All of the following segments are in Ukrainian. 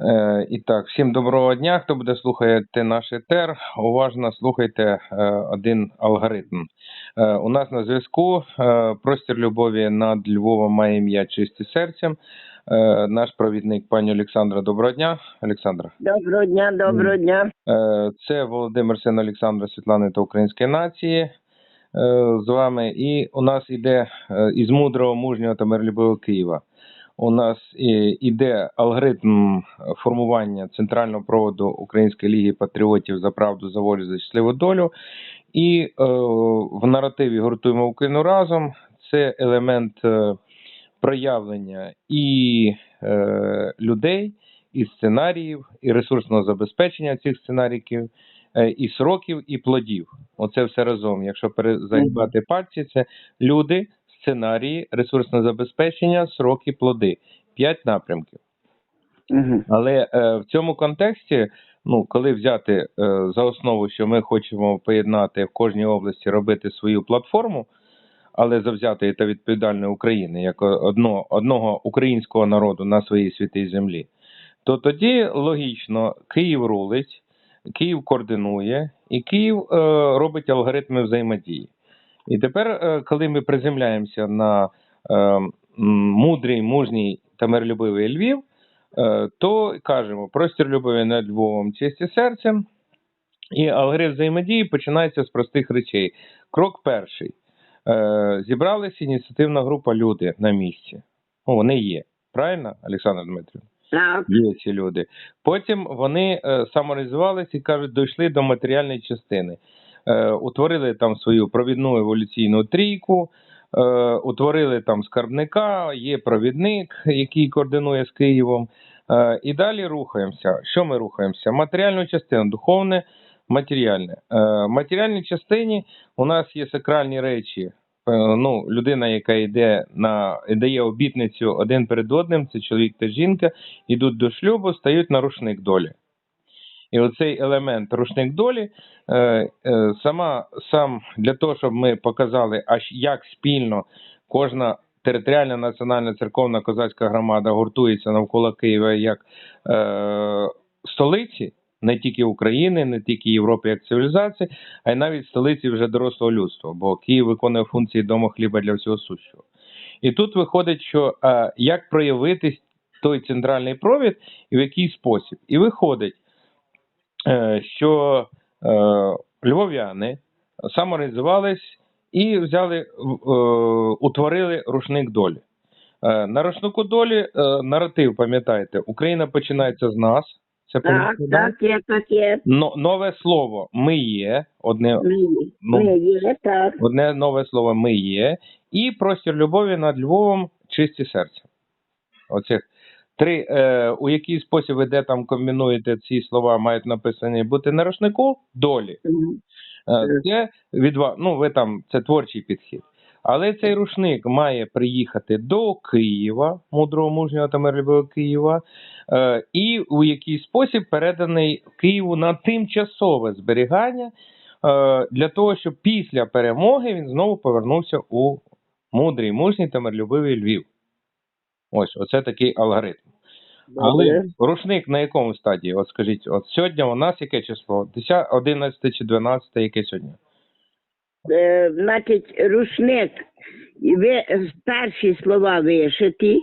Е, і так, всім доброго дня. Хто буде слухати наш етер, уважно слухайте е, один алгоритм. Е, у нас на зв'язку простір любові над Львовом має ім'я чисті серцем. Наш провідник пані Олександра. Доброго дня, Олександра. Доброго дня, доброго дня. Це Володимир син Олександра Світлани та Української нації з вами. І у нас іде із мудрого, мужнього та миролюбивого Києва. У нас е, іде алгоритм формування центрального проводу Української ліги патріотів за правду, за волю, за щасливу долю. І е, в наративі гуртуємо Україну разом. Це елемент е, проявлення і е, людей, і сценаріїв, і ресурсного забезпечення цих сценаріїв, е, і сроків, і плодів. Оце все разом. Якщо перезагибати пальці, це люди, сценарії, ресурсне забезпечення, сроки, плоди. П'ять напрямків. Угу. Але е, в цьому контексті, ну коли взяти е, за основу, що ми хочемо поєднати в кожній області робити свою платформу, але завзятої та відповідальної України як одно, одного українського народу на своїй святій землі, то тоді логічно Київ рулить, Київ координує, і Київ е, робить алгоритми взаємодії. І тепер, е, коли ми приземляємося на е, мудрий, мужній та миролюбивий Львів, е, то кажемо простір любові над Львовом, честь і серцем. І алгоритм взаємодії починається з простих речей. Крок перший. Зібралася ініціативна група люди на місці. Ну, вони є. Правильно, Олександр Дмитрівна? Так. Є ці люди. Потім вони самореалізувалися і кажуть, дійшли до матеріальної частини. Е, утворили там свою провідну еволюційну трійку, е, утворили там скарбника, є провідник, який координує з Києвом. Е, і далі рухаємося. Що ми рухаємося? Матеріальну частину, духовне, матеріальне. В матеріальній частині у нас є сакральні речі. Ну, людина, яка йде на дає обітницю один перед одним, це чоловік та жінка, ідуть до шлюбу, стають на рушник долі. І оцей елемент рушник долі, е, е, сама сам для того, щоб ми показали, аж як спільно кожна територіальна національна церковна козацька громада гуртується навколо Києва як е, столиці, не тільки України, не тільки Європи як цивілізації, а й навіть столиці вже дорослого людства, бо Київ виконує функції дому хліба для всього сущого. І тут виходить, що е, як проявити той центральний провід і в який спосіб. І виходить, що е, львов'яни самоорганізувались і взяли, е, утворили рушник долі. Е, на рушнику долі е, наратив, пам'ятаєте, Україна починається з нас. Це Так, так, є, так є. Но, нове слово ми є. Одне, Ми. Ну. ми є, так. одне нове слово ми є. І простір любові над Львовом чисті серця. Оцих три, е, у який спосіб ви де там комбінуєте ці слова, мають написані бути на рушнику долі. Е, Це від вас, ну ви там це творчий підхід. Але цей рушник має приїхати до Києва, мудрого мужнього та миролюбивого Києва, е, і у який спосіб переданий Києву на тимчасове зберігання е, для того, щоб після перемоги він знову повернувся у мудрий, мужній та миролюбивий Львів. Ось, оце такий алгоритм. Але рушник на якому стадії? От скажіть, от сьогодні у нас яке число? 10, 11 чи 12, яке сьогодні? Е, значить, рушник, ви перші слова вишиті.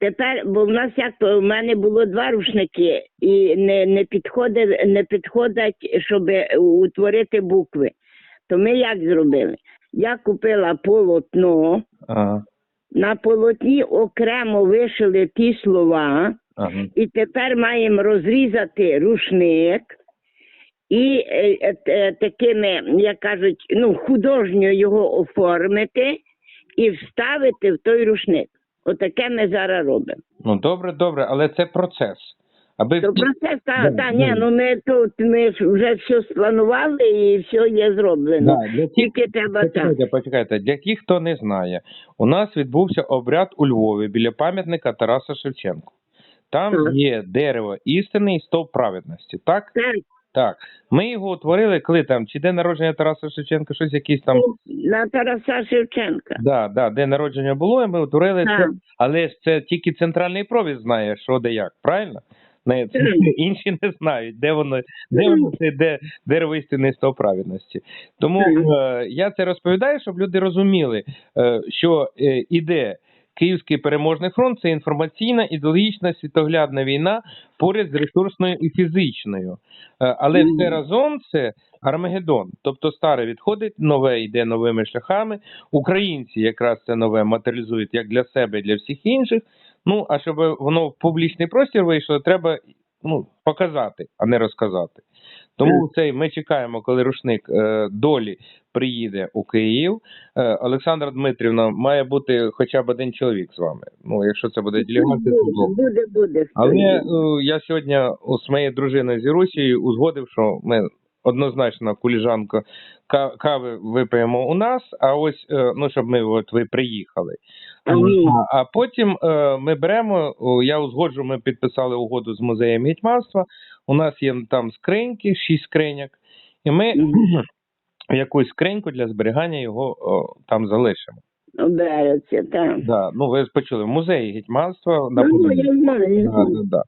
Тепер, бо в нас як в мене було два рушники, і не, не підходить, не підходять, щоб утворити букви. То ми як зробили? Я купила полотно, Ага. На полотні окремо вишили ті слова, ага. і тепер маємо розрізати рушник і е, е, е, такими, як кажуть, ну, художньо його оформити і вставити в той рушник. Отаке ми зараз робимо. Ну добре, добре, але це процес. Аби То всі- процес, та, Да, та, да. ні, ну ми тут ми ж вже все спланували і все є зроблено. Да, для тих, Тільки треба так. почекайте, почекайте. Для тих, хто не знає, у нас відбувся обряд у Львові біля пам'ятника Тараса Шевченко. Там Так. є дерево істини і стовп праведності. Так? Так, Так. Ми його утворили, коли там, чи день народження Тараса Шевченка, щось якийсь там. на Тараса Шевченка. Да, да, день народження було, і ми утворили Так. це. Але ж це тільки центральний провід знає, що де як, правильно? Не, це, інші не знають, де воно, де воно це, де дерево істинництва праведності. Тому е, я це розповідаю, щоб люди розуміли, е, що е, іде Київський переможний фронт це інформаційна, ідеологічна, світоглядна війна поряд з ресурсною і фізичною. Е, але все разом це Армагеддон. Тобто старе відходить, нове йде новими шляхами. Українці якраз це нове матеріалізують як для себе, і для всіх інших. Ну а щоб воно в публічний простір вийшло, треба ну, показати, а не розказати. Тому цей ми чекаємо, коли рушник е, долі приїде у Київ. Е, Олександра Дмитрівна має бути хоча б один чоловік з вами. Ну, якщо це буде делегація, то. Буде, буде. Але е, я сьогодні з моєю дружиною з Ірусією узгодив, що ми однозначно куліжанку кави вип'ємо у нас, а ось е, ну щоб ми от ви приїхали. А, потім е, ми беремо, о, я узгоджу, ми підписали угоду з музеєм гетьманства. У нас є там скриньки, шість скриньок, і ми якусь скриньку для зберігання його о, там залишимо. Обереться, так. Да, ну ви ж почули, в музеї гетьманства на Ну, я знаю, я Да, знаю. да, да.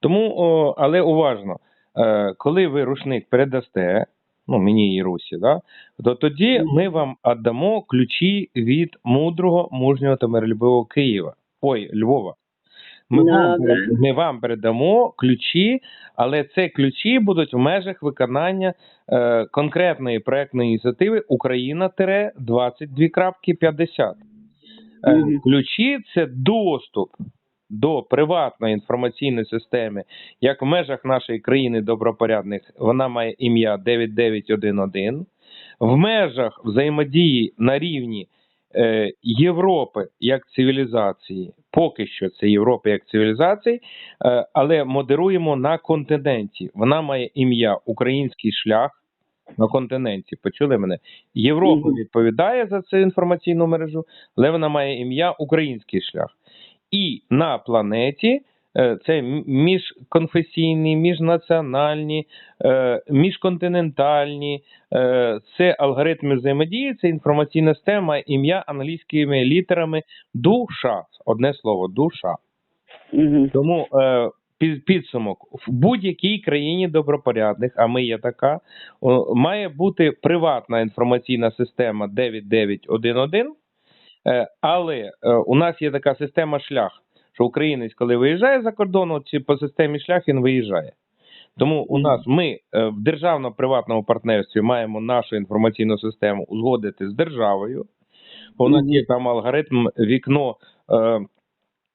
Тому, о, але уважно, е, коли ви рушник передасте, ну мені і Русі, да, то тоді ми вам віддамо ключі від мудрого, мужнього та миролюбивого Києва. Ой, Львова. Ми вам, Добре. ми вам передамо ключі, але це ключі будуть в межах виконання е, конкретної проектної ініціативи Україна 22.50. Е. Ключі це доступ до приватної інформаційної системи, як в межах нашої країни добропорядних, вона має ім'я 9911, в межах взаємодії на рівні е, Європи як цивілізації, поки що це Європа як цивілізації, е, але модеруємо на континенті. Вона має ім'я Український шлях. На континенті, почули мене? Європа відповідає за цю інформаційну мережу, але вона має ім'я Український шлях. І на планеті е, це міжконфесійні, міжнаціональні, е, міжконтинентальні, е, це алгоритми взаємодії, це інформаційна система, ім'я англійськими літерами душа. Одне слово, душа. Мгм. Тому під, підсумок в будь-якій країні добропорядних, а ми є така, має бути приватна інформаційна система 9911, е, але е, у нас є така система шлях, що українець, коли виїжджає за кордон, чи по системі шлях він виїжджає. Тому у нас ми е, в державно-приватному партнерстві маємо нашу інформаційну систему узгодити з державою. У нас є там алгоритм вікно.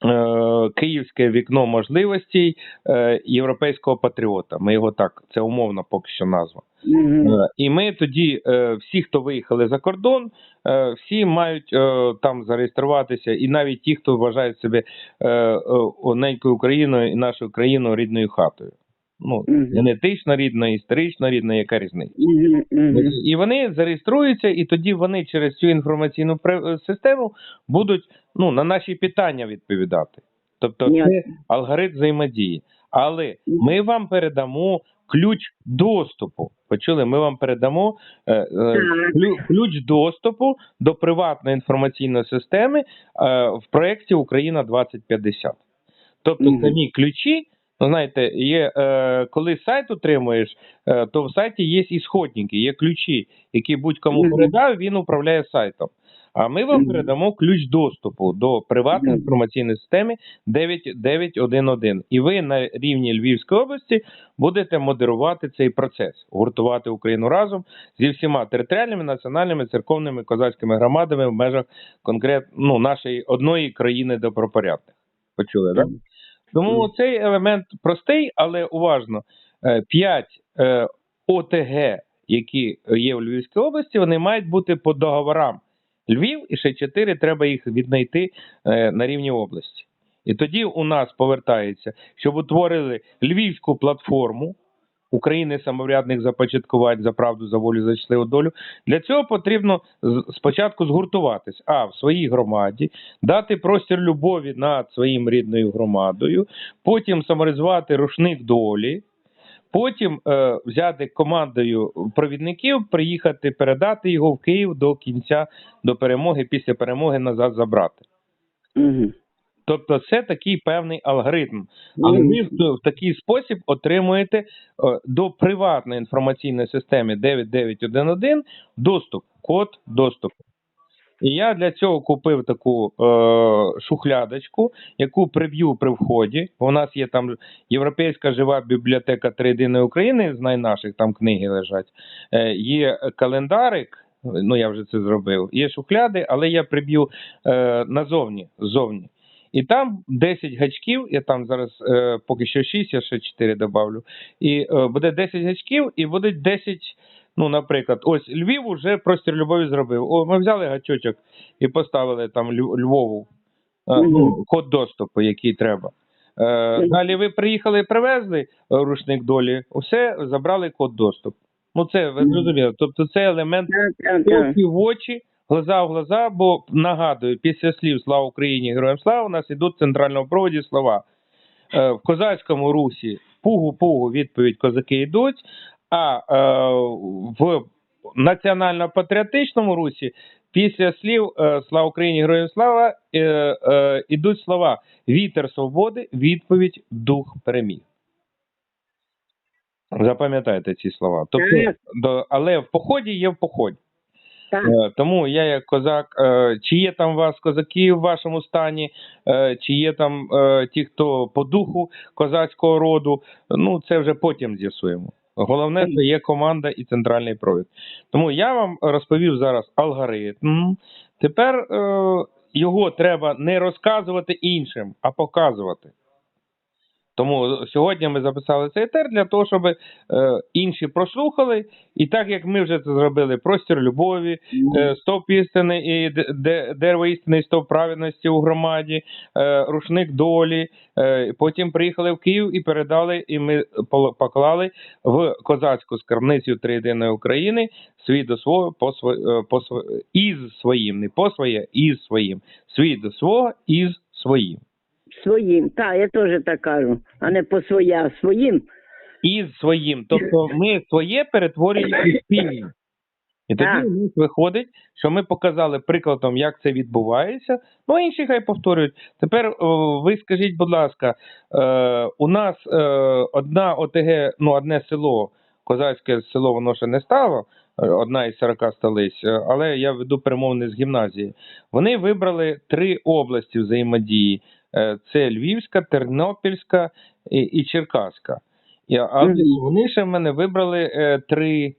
Е, Київське вікно можливостей е, європейського патріота. Ми його так, це умовно поки що назва. Mm -hmm. І ми тоді, всі, хто виїхали за кордон, всі мають там зареєструватися, і навіть ті, хто вважають себе оненькою ненькою Україною і нашою країною рідною хатою. Ну, генетично рідна, історично рідна, яка різниця? І вони зареєструються, і тоді вони через цю інформаційну е, систему будуть ну, на наші питання відповідати. Тобто, це алгоритм взаємодії. Але ми вам передамо ключ доступу. Почули? Ми вам передамо е, е, ключ доступу до приватної інформаційної системи е, в проєкті Україна 2050. Тобто самі ключі, знаєте, є е, коли сайт отримуєш, е, то в сайті є ісходники, є ключі, які будь-кому Мгм. передав, він управляє сайтом. А ми вам передамо ключ доступу до приватної інформаційної системи 9911. І ви на рівні Львівської області будете модерувати цей процес, гуртувати Україну разом зі всіма територіальними, національними, церковними, козацькими громадами в межах конкретно ну, нашої одної країни добропорядних. Почули, так? Да? Тому цей елемент простий, але уважно. Е, П'ять е, ОТГ, які є в Львівській області, вони мають бути по договорам. Львів і ще чотири треба їх віднайти е, на рівні області. І тоді у нас повертається, щоб утворили львівську платформу України самоврядних започаткувань за правду, за волю, за щасливу долю. Для цього потрібно спочатку згуртуватись, а в своїй громаді, дати простір любові над своїм рідною громадою, потім саморизувати рушник долі. Потім е, взяти командою провідників, приїхати, передати його в Київ до кінця, до перемоги, після перемоги назад забрати. Мгм. Тобто це такий певний алгоритм. Але ви в, в такий спосіб отримуєте е, до приватної інформаційної системи 9911 доступ, код доступу. І я для цього купив таку е, шухлядочку, яку приб'ю при вході. У нас є там Європейська жива бібліотека Триєдиної України, знай наших, там книги лежать. Е, є календарик, ну я вже це зробив. Є шухляди, але я приб'ю е, назовні, ззовні. І там 10 гачків, я там зараз е, поки що 6, я ще 4 добавлю. І е, буде 10 гачків, і буде 10, ну, наприклад, ось Львів уже простір любові зробив. О, ми взяли гачочок і поставили там Львову е, ну, код доступу, який треба. Е, далі ви приїхали, і привезли рушник долі, все, забрали код доступу. Ну, це ви зрозуміли. Тобто це елемент в очі, глаза в глаза, бо нагадую, після слів Слава Україні, героям слава, у нас ідуть в центральному проводі слова. Е, В козацькому русі пугу-пугу відповідь козаки йдуть, а е, в національно-патріотичному русі після слів е, Слава Україні, героям слава е, е, ідуть слова Вітер свободи, відповідь, дух переміг. Запам'ятайте ці слова. Тобто, але в поході є в поході. Е, Тому я як козак, е, чи є там у вас козаки в вашому стані, е, чи є там ті, хто по духу козацького роду, ну це вже потім з'ясуємо. Головне це є команда і центральний провід. Тому я вам розповів зараз алгоритм. Тепер його треба не розказувати іншим, а показувати. Тому сьогодні ми записали цей етер для того, щоб е, інші прослухали. І так як ми вже це зробили, простір любові, е, стовп істини і дерево істини і стовп праведності у громаді, е, рушник долі. Е, потім приїхали в Київ і передали, і ми поклали в козацьку скарбницю Триєдиної України свій до свого по сво- е, по із своїм, не по своє, із своїм. Свій до свого із своїм. Своїм. Так, я теж так кажу, а не по своя, а своїм. із своїм. Тобто ми своє перетворюємо у спільне. І тоді у нас виходить, що ми показали прикладом, як це відбувається. Ну, а інші хай повторюють. Тепер о, ви скажіть, будь ласка, е, у нас е, одна ОТГ, ну одне село, козацьке село, воно ще не стало, е, одна із 40 столиць, е, але я веду перемовини з гімназії. Вони вибрали три області взаємодії: це Львівська, Тернопільська і, і Черкаська. І, Мгм. вони ще в мене вибрали е, три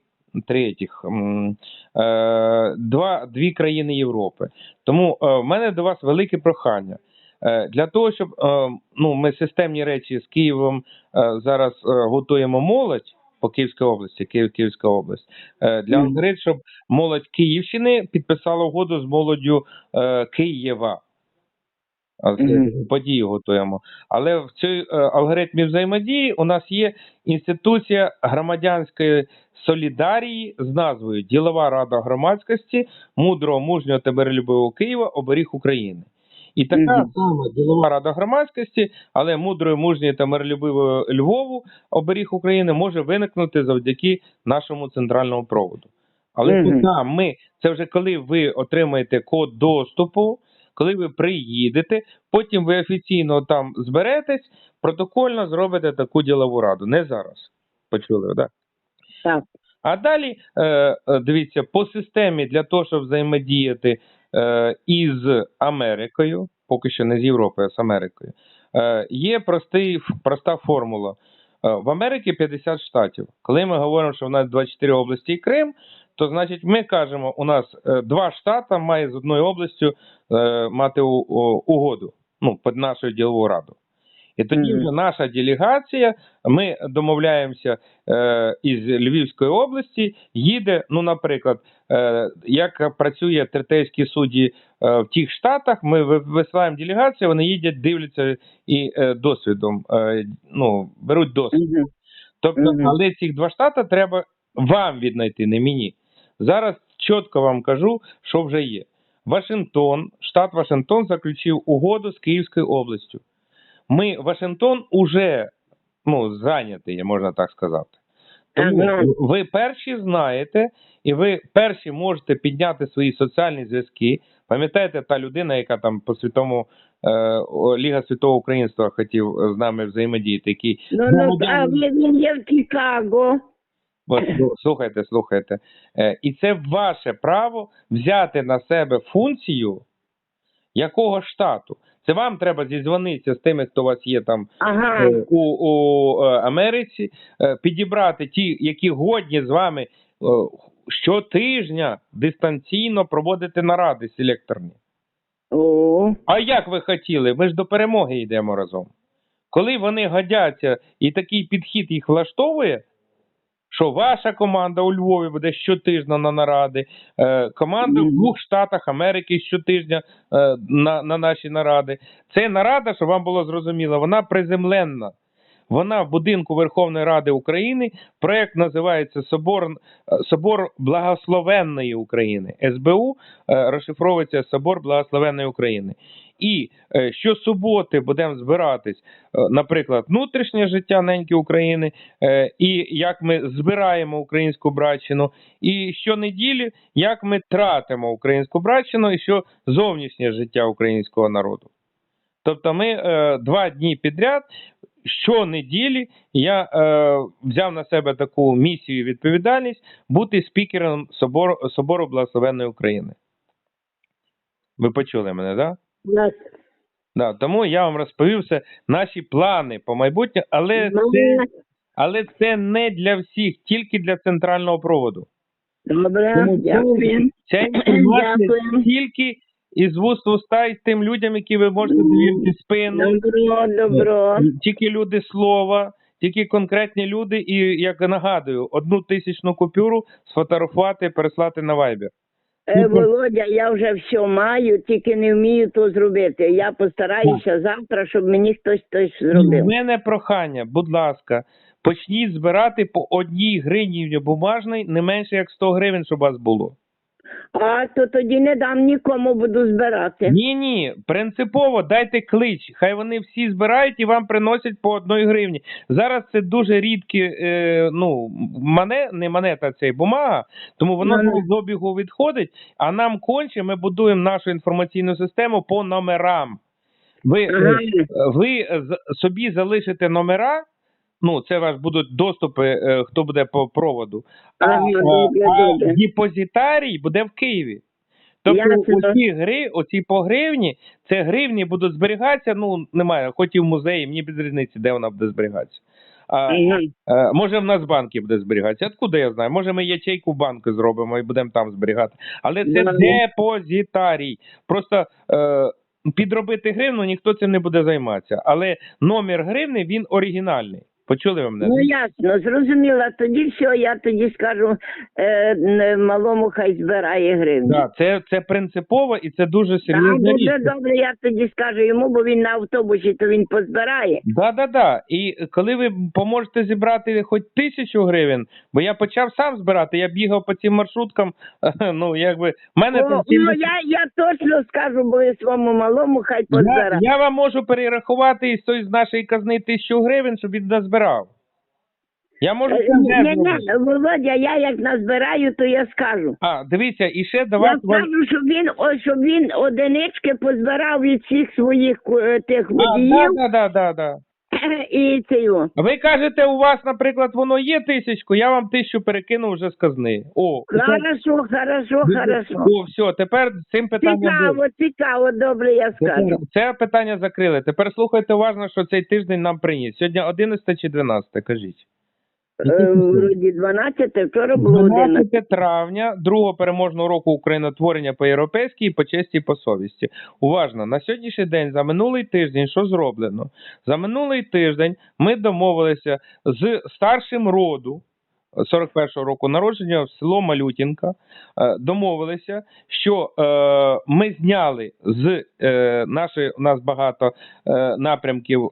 третіх, е, два, дві країни Європи. Тому е, в мене до вас велике прохання. Е, Для того, щоб е, ну, ми системні речі з Києвом е, зараз е, готуємо молодь по Київській області, Київ, Київська область, е, для алгоритм, щоб молодь Київщини підписала угоду з молоддю е, Києва. Це Мгм. події готуємо. Але в цій е, алгоритмі взаємодії у нас є інституція громадянської солідарії з назвою Ділова рада громадськості мудрого, мужнього та миролюбивого Києва оберіг України. І така Мгм. сама ділова рада громадськості, але мудрої, мужньої та миролюбивого Львову оберіг України може виникнути завдяки нашому центральному проводу. Але Мгм. поки ми це вже коли ви отримаєте код доступу, коли ви приїдете, потім ви офіційно там зберетесь, протокольно зробите таку ділову раду. Не зараз. Почули, так? Так. А далі, е, е, дивіться, по системі для того, щоб взаємодіяти е, із Америкою, поки що не з Європою, а з Америкою, є простий, проста формула. В Америці 50 штатів. Коли ми говоримо, що в нас 24 області і Крим, то значить ми кажемо, у нас е, два штати має з одною областю е, мати угоду ну, під нашу ділову раду. І тоді вже наша делегація, ми домовляємося е, із Львівської області, їде, ну, наприклад, е, як працює третейські судді е, в тих штатах, ми ви- висилаємо делегацію, вони їдять, дивляться і е, досвідом, е, ну, беруть досвід. Тобто, але цих два штати треба вам віднайти, не мені. Зараз чітко вам кажу, що вже є. Вашингтон, штат Вашингтон заключив угоду з Київською областю. Ми Вашингтон уже ну, зайнятий, можна так сказати. Тому ви перші знаєте, і ви перші можете підняти свої соціальні зв'язки. Пам'ятаєте, та людина, яка там по світому е, Ліга Святого Українства хотів з нами взаємодіяти, який Ну, ну, а він є в Чикаго. Ну, слухайте, слухайте. Е, і це ваше право взяти на себе функцію якого штату. Це вам треба зізвонитися з тими, хто у вас є там Ага. е, у, у е, Америці, підібрати ті, які годні з вами щотижня дистанційно проводити наради селекторні. О, А як ви хотіли? Ми ж до перемоги йдемо разом. Коли вони годяться і такий підхід їх влаштовує, що ваша команда у Львові буде щотижня на наради, е, команда в двох штатах Америки щотижня е, на, на наші наради. Це нарада, щоб вам було зрозуміло, вона приземленна. Вона в будинку Верховної Ради України. Проект називається Собор, Собор Благословенної України. СБУ е, розшифровується Собор Благословенної України. І е, щосуботи будемо збиратись, е, наприклад, внутрішнє життя неньки України, е, і як ми збираємо українську братчину, і щонеділі, як ми тратимо українську братчину, і що зовнішнє життя українського народу. Тобто ми е, два дні підряд, щонеділі я е, взяв на себе таку місію і відповідальність бути спікером Собору, Собору Благословенної України. Ви почули мене, так? Да? Да, тому я вам розповів все наші плани по майбутньому, але Ну, це, але це не для всіх, тільки для центрального проводу. Добре, Тому дякую. Ця інформація тільки із вуст в уста і з тим людям, які ви можете довірити спину, Добро, добро. тільки люди слова, тільки конкретні люди, і як нагадую, одну тисячну купюру сфотографувати і переслати на Viber. Е, Володя, я вже все маю, тільки не вмію то зробити. Я постараюся завтра, щоб мені хтось хтось У мене прохання, будь ласка, почніть збирати по одній гривні бумажної не менше як 100 гривень, щоб у вас було. А то тоді не дам нікому буду збирати. Ні, ні, принципово дайте клич. Хай вони всі збирають і вам приносять по одної гривні. Зараз це дуже рідкі, е, ну мане, не монета, це бумага, тому воно Ну, ну. з обігу відходить. А нам конче ми будуємо нашу інформаційну систему по номерам. Ви, е, Ага. ви з- собі залишите номера. Ну, це ваш будуть доступи, е, хто буде по проводу. А, а, а депозитарій буде в Києві. Тобто оці гри, оці по гривні, це гривні будуть зберігатися. Ну немає, хоч і в музеї, мені без різниці, де вона буде зберігатися. А, Ага. е, може в Нацбанкі буде зберігатися. Откуда я знаю? Може ми ячейку банку зробимо і будемо там зберігати. Але це депозитарій. Просто е, підробити гривну ніхто цим не буде займатися. Але номер гривни він оригінальний. Почули ви мене? Ну ясно, зрозуміла. Тоді все, я тоді скажу е, малому, хай збирає гривні. Да, це, це принципово і це дуже Так, серйозна річ. дуже добре, я тоді скажу йому, бо він на автобусі, то він позбирає. Да, да, да. І коли ви поможете зібрати хоч тисячу гривень, бо я почав сам збирати, я бігав по цим маршруткам. Ну якби в мене О, там ну, я, я точно скажу, бо своєму малому хай я, позбирає. я вам можу перерахувати із той з нашої казни тисячу гривень, щоб він назбирав. Я можу Е. Володя, я як назбираю, то я скажу. А, дивіться, і ще Я давайте вам. скажу, щоб він, о, щоб він одинички позбирав від всіх своїх е, тих А, да, да, да, да, да. і цього. Ви кажете, у вас, наприклад, воно є тисячку, я вам тисячу перекину вже з казни. О, Хорошо, хорошо, хорошо. О, все, тепер цим питанням. Цікаво, цікаво, добре, я скажу. Це питання закрили. Тепер слухайте уважно, що цей тиждень нам приніс. Сьогодні 11 чи 12, кажіть. Е, Вроді 12, вчора було 11. 12 травня другого переможного року українотворення по європейській і по честі і по совісті. Уважно, на сьогоднішній день, за минулий тиждень, що зроблено? За минулий тиждень ми домовилися з старшим роду 41-го року народження в село Малютінка. е, Домовилися, що е, ми зняли з е, нашої, у нас багато е, напрямків,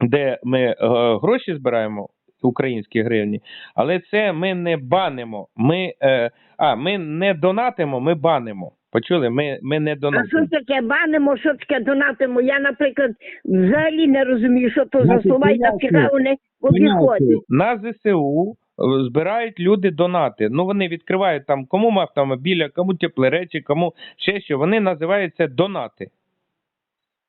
де ми е, гроші збираємо. Українські гривні, але це ми не банимо. Ми е, а ми не донатимо, ми банимо. Почули? Ми, ми не А донатимо. що таке банимо, що таке донатимо? Я, наприклад, взагалі не розумію, що то за слова, і так цікаво не обіходить. На ЗСУ збирають люди донати. Ну вони відкривають там кому автомобіля, кому теплі речі, кому ще що. Вони називаються донати.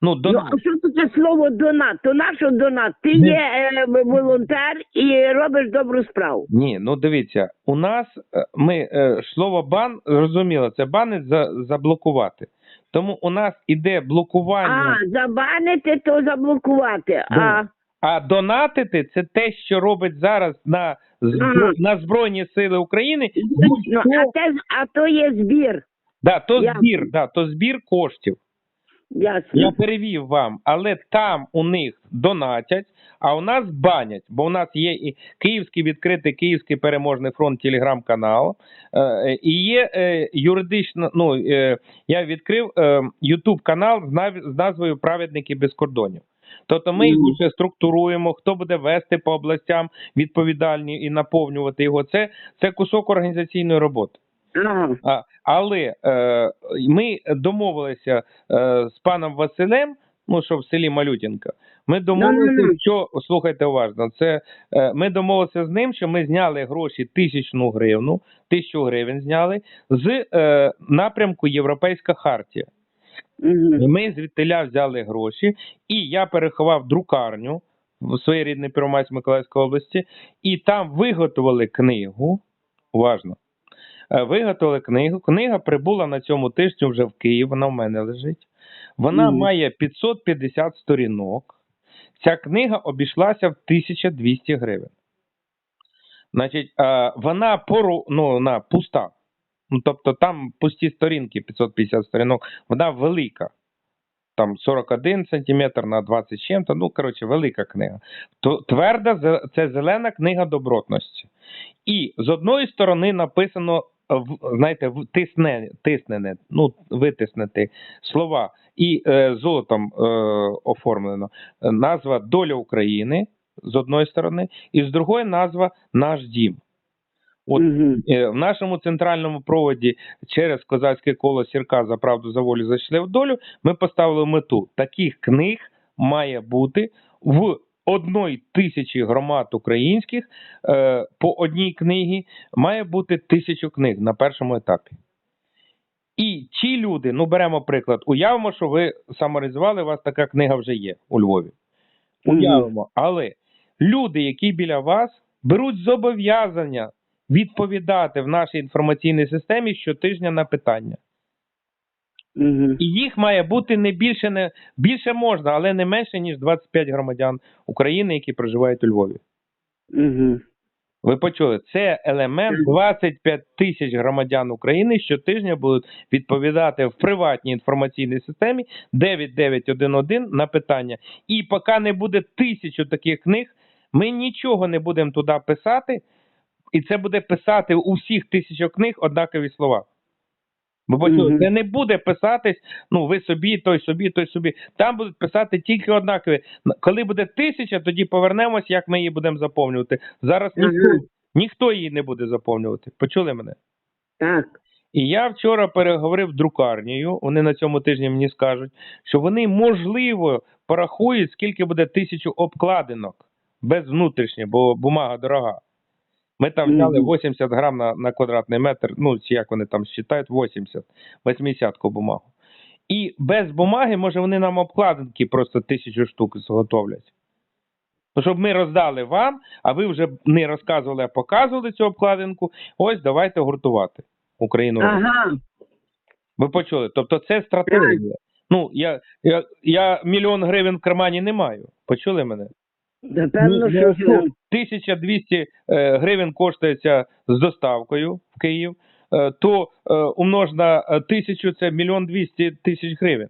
Ну, Ну, а що таке слово донат? То на що донат? Ти Ні. є е, волонтер і робиш добру справу. Ні, ну дивіться, у нас е, ми е, слово бан зрозуміло, це бани за, заблокувати. Тому у нас іде блокування. А, забанити, то заблокувати. А, А донатити це те, що робить зараз на, збро... На Збройні Сили України. ну, а, те, а то є збір. Да, то Ясно. збір, да, то збір коштів. Ясно. Я перевів вам, але там у них донатять, а у нас банять. Бо у нас є і Київський відкритий Київський переможний фронт телеграм-канал. Е, і є е, юридично. Ну е, я відкрив е, Ютуб канал з, нав- з назвою Праведники без кордонів. Тобто ми його вже структуруємо, хто буде вести по областям відповідальні і наповнювати його. Це, це кусок організаційної роботи. Ага. Але е, ми домовилися е, з паном Василем, ну що в селі Малютінка. Ми домовилися, що слухайте уважно. Це е, ми домовилися з ним, що ми зняли гроші тисячну гривну, тисячу гривень зняли з е, напрямку Європейська хартія. Ми звідтиля взяли гроші, і я переховав друкарню в своїй рідній Первомайській Миколаївській області, і там виготовили книгу. Уважно. Е, Виготовили книгу. Книга прибула на цьому тижні вже в Київ, вона в мене лежить. Вона Мгм. має 550 сторінок. Ця книга обійшлася в 1200 гривень. Значить, е, вона пору, ну, вона пуста. Ну, тобто там пусті сторінки, 550 сторінок, вона велика. Там 41 сантиметр на 20 з чим-то, ну, коротше, велика книга. Тверда це зелена книга добротності. І з одної сторони написано, знаєте, тисне, тиснене, ну, витиснути слова, і е, золотом е, оформлено назва Доля України з одної сторони, і з другої назва Наш дім. От Мгм. Е, В нашому центральному проводі через козацьке коло сірка за правду за волю зайшли в долю. Ми поставили мету. Таких книг має бути в одної тисячі громад українських е, по одній книгі має бути тисячу книг на першому етапі. І ті люди, ну беремо приклад, уявимо, що ви саморизували, у вас така книга вже є у Львові. Уявимо, але люди, які біля вас, беруть зобов'язання відповідати в нашій інформаційній системі щотижня на питання. І їх має бути не більше, не більше можна, але не менше ніж 25 громадян України, які проживають у Львові. Ви почули, це елемент 25 тисяч громадян України щотижня будуть відповідати в приватній інформаційній системі 9911 на питання. І поки не буде тисячу таких книг, ми нічого не будемо туди писати, і це буде писати у всіх тисячах книг однакові слова. Бо почули, Мгм. це не буде писатись, ну ви собі, той собі, той собі. Там будуть писати тільки однакові. Коли буде тисяча, тоді повернемось, як ми її будемо заповнювати. Зараз ніхто, Ага. ніхто її не буде заповнювати. Почули мене? Так. І я вчора переговорив друкарнею. Вони на цьому тижні мені скажуть, що вони можливо порахують, скільки буде тисячу обкладинок без внутрішнє, бо бумага дорога. Ми там взяли 80 грам на, на квадратний метр, ну чи як вони там считають, 80, 80 бумагу. І без бумаги, може, вони нам обкладинки просто тисячу штук зготовлять. Ну, щоб ми роздали вам, а ви вже не розказували, а показували цю обкладинку. Ось давайте гуртувати Україну. Ага. Ви почули? Тобто це стратегія. Ну, я, я, я мільйон гривень в кармані не маю. Почули мене? Напевно, Ну, що ну, 1200 е, гривень коштує з доставкою в Київ, е, то е, умнож на тисячу це мільйон двісті тисяч гривень.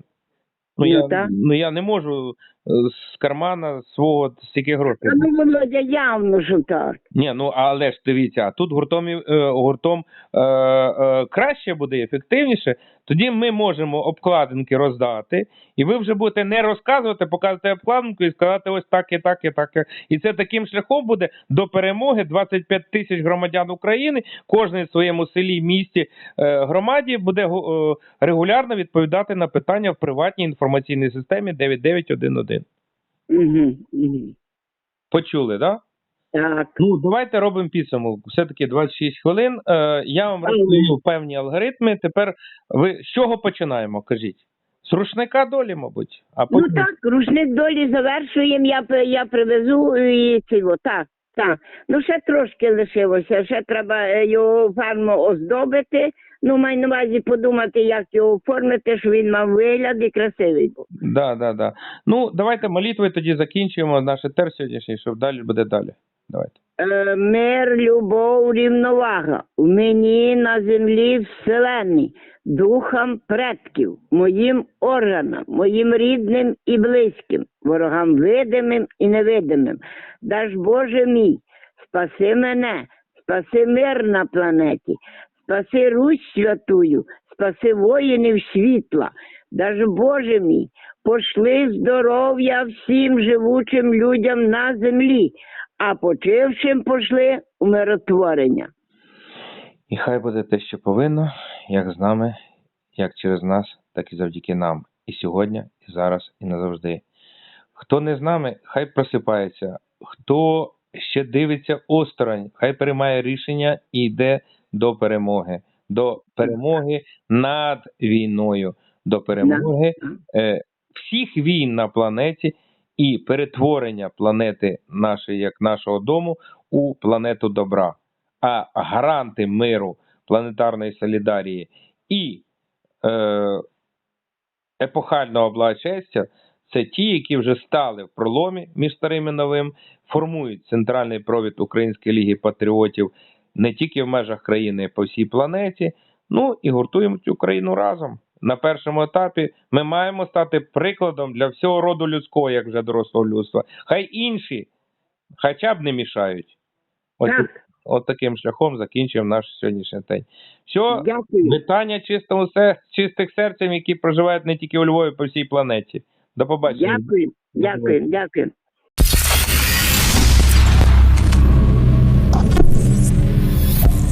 Ну, Ну, я, так. ну я не можу з кармана свого стільки грошей. Ну, Володя, явно, що так. Ні, ну але ж дивіться, тут гуртом, е, гуртом е, е, краще буде, ефективніше. Тоді ми можемо обкладинки роздати, і ви вже будете не розказувати, показувати обкладинку і сказати ось так і так і так. І це таким шляхом буде до перемоги 25 тисяч громадян України, кожен в своєму селі, місті, е, громаді буде е, регулярно відповідати на питання в приватній інформаційній системі 9911. Угу. Угу. Почули? Да? Так. Ну, давайте робимо підсумок. Все-таки 26 хвилин. Е, я вам розповів певні алгоритми. Тепер ви з чого починаємо? Кажіть. З рушника долі, мабуть. А Ну так, рушник долі завершуємо, я, я привезу і цього. Так, так. Ну ще трошки лишилося, ще треба е, його фармо оздобити. Ну, маю на увазі подумати, як його оформити, щоб він мав вигляд і красивий був. Да, да, да. Ну, давайте молитвою тоді закінчуємо наш етер сьогоднішній, щоб далі буде далі. Давайте. Е, мир, любов, рівновага у мені на землі вселенні, духам предків, моїм органам, моїм рідним і близьким, ворогам видимим і невидимим. Даж Боже мій, спаси мене, спаси мир на планеті, спаси Русь святую, спаси воїнів світла. Даж Боже мій, пошли здоров'я всім живучим людям на землі, а почившим пошли умиротворення. І хай буде те, що повинно, як з нами, як через нас, так і завдяки нам. І сьогодні, і зараз, і назавжди. Хто не з нами, хай просипається. Хто ще дивиться осторонь, хай приймає рішення і йде до перемоги. До перемоги над війною, до перемоги е, всіх війн на планеті і перетворення планети нашої, як нашого дому, у планету добра. А гаранти миру, планетарної солідарії і е, епохального благочестя це ті, які вже стали в проломі між старим і новим, формують центральний провід Української ліги патріотів не тільки в межах країни, а й по всій планеті. Ну і гуртуємо цю країну разом. На першому етапі ми маємо стати прикладом для всього роду людського, як вже дорослого людства. Хай інші хоча б не мішають. Ось Так, От таким шляхом закінчуємо наш сьогоднішній день. Все, дякую. вітання чистому чистих серцям, які проживають не тільки у Львові, по всій планеті. До побачення. Дякую, дякую, дякую.